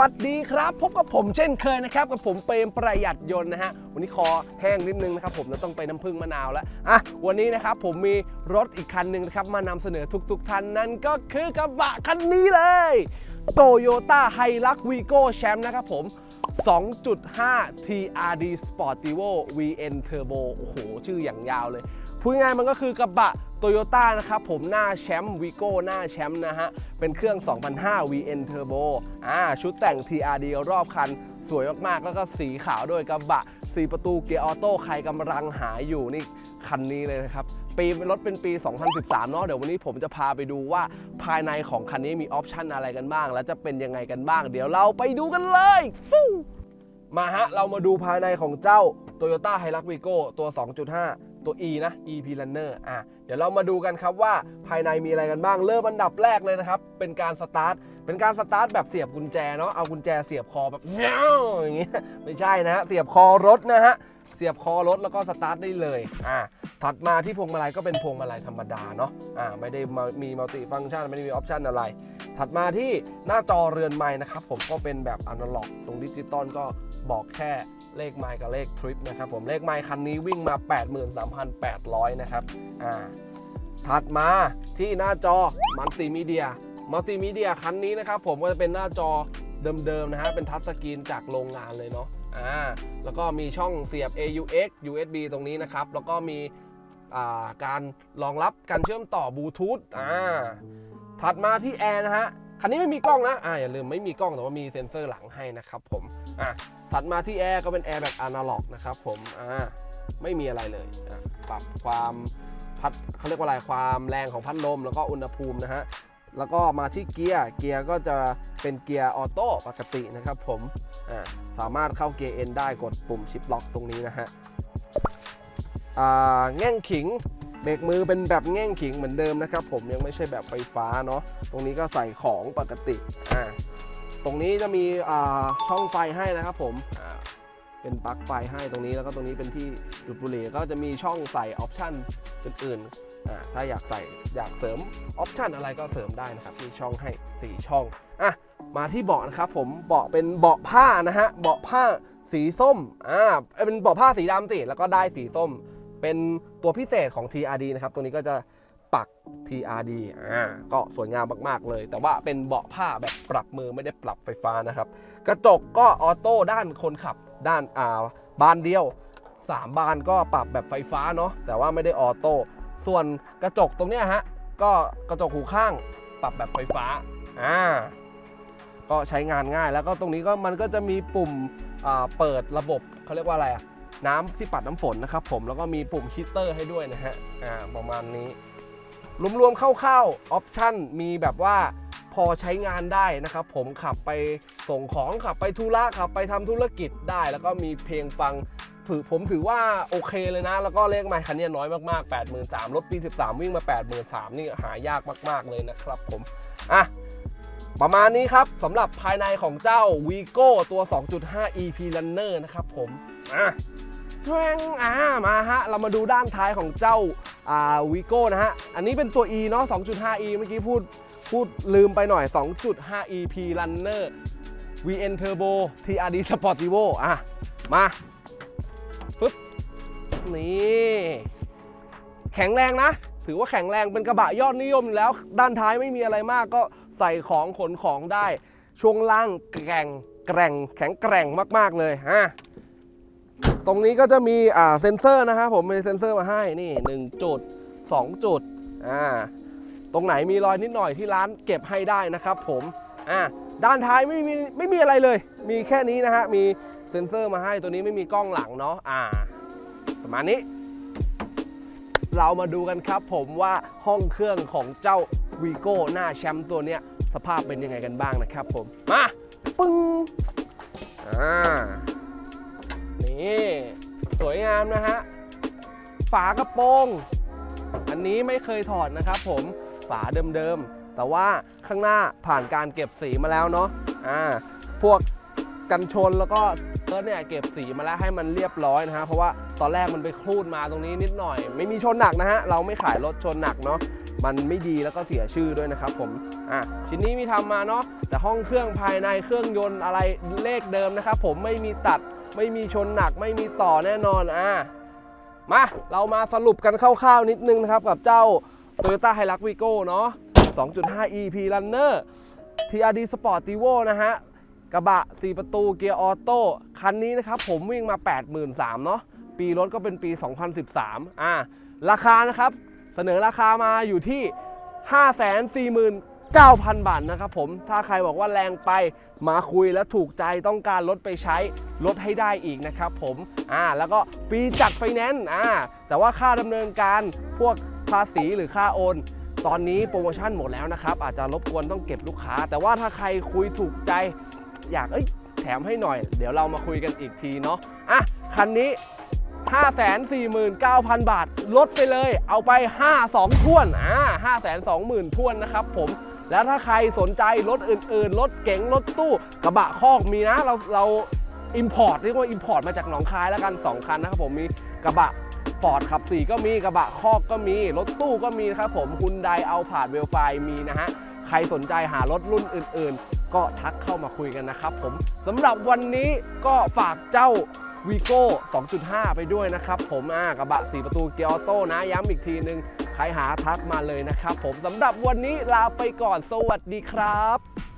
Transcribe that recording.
วัสดีครับ พบกับผมเช่นเคยนะครับ กับผมเปรมประหยัดยนต์นะฮะ วันนี้คอแห้งนิดนึงนะครับ ผมเราต้องไปน้ำผึ้งมะนาวแล้วอะวันนี้นะครับผมมีรถอีกคันหนึ่งนะครับ มานำเสนอทุก ๆ ท่านนั่นก็คือกระบะคันนี้เลย Toyota Hilux Vigo Champ นะครับผม2.5 TRD Sportivo VN Turbo โอ้โห ชื่ออย่างยาวเลย พูดง่ายมันก็คือกระบะโตโยต้านะครับผมหน้าแชมป์วีโก้หน้าแชมป์นะฮะ เป็นเครื่อง 2005 VN Turbo อ่าชุดแต่ง TRD รอบคัน สวยมากๆ แล้วก็สีขาวด้วยกระบะ 4 ประตูเกียร์ออโต้ใครกำลังหาอยู่นี่คันนี้เลยนะครับ ปีรถเป็นปี 2013 เนาะเดี๋ยววันนี้ผมจะพาไปดูว่าภายในของคันนี้มีออปชันอะไรกันบ้าง แล้วจะเป็นยังไงกันบ้าง เดี๋ยวเราไปดูกันเลยฟูมาฮะ เรามาดูภายในของเจ้า Toyota Hilux Vigo ตัว 2.5 ตัว E นะ EP Runner อะเดี๋ยวเรามาดูกันครับว่าภายในมีอะไรกันบ้าง เริ่มอันดับแรกเลยนะครับ เป็นการสตาร์ท เป็นการสตาร์ทแบบเสียบกุญแจเนาะ เอากุญแจเสียบคอแบบอย่างเงี้ย ไม่ใช่นะฮะเสียบคอรถนะฮะ เสียบคอรถแล้วก็สตาร์ทได้เลย อะ ถัดมาที่พวงมาลัยก็เป็นพวงมาลัยธรรมดาเนาะอ่าไม่ได้มามีมัลติฟังก์ชันไม่ได้มีออปชันอะไร ถัดมาที่หน้าจอเรือนไม้นะครับผมก็เป็นแบบอนาล็อก ตรงดิจิตอลก็บอกแค่เลขไมล์กับเลขทริปนะครับผมเลขไมล์คันนี้วิ่งมา 83,800 นะครับอ่าถัดมาที่หน้าจอมัลติมีเดียมัลติมีเดียคันนี้นะครับผมก็จะเป็นหน้าจอเดิมๆนะฮะเป็นทัชสกรีนจากโรงงานเลยเนาะอ่าแล้วก็มีช่องเสียบ AUX USB ตรงนี้นะครับ แล้วก็มี การรองรับการเชื่อมต่อบลูทูธอ่าถัดมาที่แอร์นะฮะคันนี้ไม่มีกล้องนะอ่าอย่าลืมไม่มีกล้องแต่ว่ามีเซ็นเซอร์หลังให้นะครับผมอะถัดมาที่แอร์ก็เป็นแอร์แบบอนาล็อกนะครับผมอ่าไม่มีอะไรเลยอะปรับความพัดเขาเรียกว่าอะไรความแรงของพัดลมแล้วก็อุณหภูมินะฮะแล้วก็มาที่เกียร์เกียร์ก็จะเป็นเกียร์ออโต้ปกตินะครับผมอ่าสามารถเข้าเกียร์ N ได้กดปุ่มชิปล็อกตรงนี้นะฮะอ่า แง่งขิงเบรกมือเป็นแบบแง่งขิงเหมือนเดิมนะครับ ผมยังไม่ใช่แบบไฟฟ้าเนาะตรงนี้ก็ใส่ของปกติอ่าตรงนี้จะมีช่องไฟให้นะครับผมเป็นปลั๊กไฟให้ตรงนี้แล้วก็ตรงนี้เป็นที่ดูดบุหรี่ก็จะมีช่องใส่ออปชันอื่นๆอ่าถ้าอยากใส่อยากเสริมออปชันอะไรก็เสริมได้นะครับมีช่องให้ 4 ช่องอะมาที่เบาะนะครับผมเบาะเป็นเบาะผ้านะฮะเบาะผ้าสีส้มอ่าเอ้ยเป็นเบาะผ้าสีดำสิแล้วก็ได้สีส้ม เป็นตัวพิเศษของ TRD นะครับ ตัวนี้ก็จะปัก TRD อ่าก็สวยงามมากๆเลย แต่ว่าเป็นเบาะผ้าแบบปรับมือไม่ได้ปรับไฟฟ้านะครับ กระจกก็ออโต้ด้านคนขับด้านอ่าบานเดียว 3 บานก็ปรับแบบไฟฟ้าเนาะแต่ว่าไม่ได้ออโต้ส่วนกระจกตรงเนี้ยฮะก็กระจกหูข้างปรับแบบไฟฟ้าอ่าก็ใช้งานง่ายแล้วก็ตรงนี้ก็มันก็จะมีปุ่มอ่าเปิดระบบเขาเรียกว่าอะไรอะ น้ำที่ปัดน้ำฝนนะครับผมแล้วก็มีปุ่มฮีเตอร์ให้ด้วยนะฮะอ่าประมาณนี้รวมๆคร่าวๆออปชั่นมีแบบว่าพอใช้งานได้นะครับ ผมขับไปส่งของขับไปธุระขับไปทำธุรกิจได้ แล้วก็มีเพลงฟังถือผมถือว่าโอเคเลยนะ แล้วก็เลขไมค์คันนี้น้อยมากๆ 83,000รถปี 13 วิ่งมา 83,000นี่หายากมาก ๆ เลยนะครับผม อะ ประมาณนี้ครับสำหรับภายในของเจ้า Vigo ตัว 2.5 EP Runner นะครับผมอะแทงอ่ามาฮะ เรามาดูด้านท้ายของเจ้าอ่าวีโก้นะฮะ อันนี้เป็นตัว E เนาะ 2.5E เมื่อกี้พูดพูดลืมไปหน่อย 2.5 EP Runner VN Turbo TRD Sportivo อะ มาปึ๊บ นี่ แข็งแรงนะ ถือว่าแข็งแรงเป็นกระบะยอดนิยมแล้ว ด้านท้ายไม่มีอะไรมากก็ ใส่ของขนของได้ ช่วงล่างแกร่งแกร่งแข็งแกร่งมาก ๆ เลยฮะตรงนี้ก็จะมีอ่าเซ็นเซอร์นะครับผมมีเซ็นเซอร์มาให้นี่1จุด2จุดอ่าตรงไหนมีรอยนิดหน่อยที่ร้านเก็บให้ได้นะครับผมอ่าด้านท้ายไม่มีไม่มีอะไรเลย มีแค่นี้นะฮะมีเซ็นเซอร์มาให้ตัวนี้ไม่มีกล้องหลังเนาะอ่า ประมาณนี้ เรามาดูกันครับผมว่าห้องเครื่องของเจ้าวีโก้หน้าแชมป์ตัวเนี้ยสภาพเป็นยังไงกันบ้างนะครับผม มาปึ้งอ่านี่สวยงามนะฮะ ฝากระโปรง อันนี้ไม่เคยถอดนะครับผมฝาเดิมๆ แต่ว่าข้างหน้าผ่านการเก็บสีมาแล้วเนาะอ่าพวกกันชนแล้วก็ เอิร์ธเนี่ยเก็บสีมาแล้วให้มันเรียบร้อยนะฮะเพราะว่าตอนแรกมันไปครูดมาตรงนี้นิดหน่อย ไม่มีชนหนักนะฮะเราไม่ขายรถชนหนักเนาะมันไม่ดีแล้วก็เสียชื่อด้วยนะครับผมอะชิ้นนี้มีทำมาเนาะแต่ห้องเครื่องภายในเครื่องยนต์อะไรเลขเดิมนะครับผมไม่มีตัดไม่มีชนหนักไม่มีต่อแน่นอนอะมาเรามาสรุปกันคร่าวๆนิดนึงนะครับกับเจ้า Toyota Hilux Vigo เนาะ2.5 EP Runner TRD Sportivo นะฮะ กระบะ 4 ประตูเกียร์ออโต้คันนี้นะครับผมวิ่งมา 83,000เนาะปีรถก็เป็นปี 2013 อ่า ราคานะครับ เสนอราคามาอยู่ที่ 549,000 บาทนะครับผมถ้าใครบอกว่าแรงไปมาคุยแล้วถูกใจต้องการรถไปใช้ลดให้ได้อีกนะครับผมอ่าแล้วก็ฟรีจัดไฟแนนซ์อ่าแต่ว่าค่าดำเนินการพวกภาษีหรือค่าโอนตอนนี้โปรโมชั่นหมดแล้วนะครับ อาจจะรบกวนต้องเก็บลูกค้า แต่ว่าถ้าใครคุยถูกใจ อยากเอ้ยแถมให้หน่อย เดี๋ยวเรามาคุยกันอีกทีเนาะอะคันนี้ 549,000 บาท ลดไปเลย เอาไป 52ท่วนอ่า520,000ท่วนนะครับผมแล้วถ้าใครสนใจรถอื่นๆ รถเก๋งรถตู้กระบะคอกมีนะ เราเราอิมพอร์ตเรียกว่าอิมพอร์ตมาจากหนองคายแล้วกัน 2 คันนะครับผมมีกระบะฟอร์ดขับ4ก็มีกระบะคอกก็มี รถตู้ก็มีนะครับผมฮุนไดเอาผ่าดเวลไฟมีนะฮะ ใครสนใจหารถรุ่นอื่นๆ ก็ทักเข้ามาคุยกันนะครับผมสำหรับวันนี้ก็ฝากเจ้าวีโก้ 2.5 ไปด้วยนะครับ ผมอ่ากระบะ 4 ประตูเกียร์ออโต้นะ ย้ำอีกทีนึง ใครหาทักมาเลยนะครับผมสำหรับวันนี้ลาไปก่อน สวัสดีครับ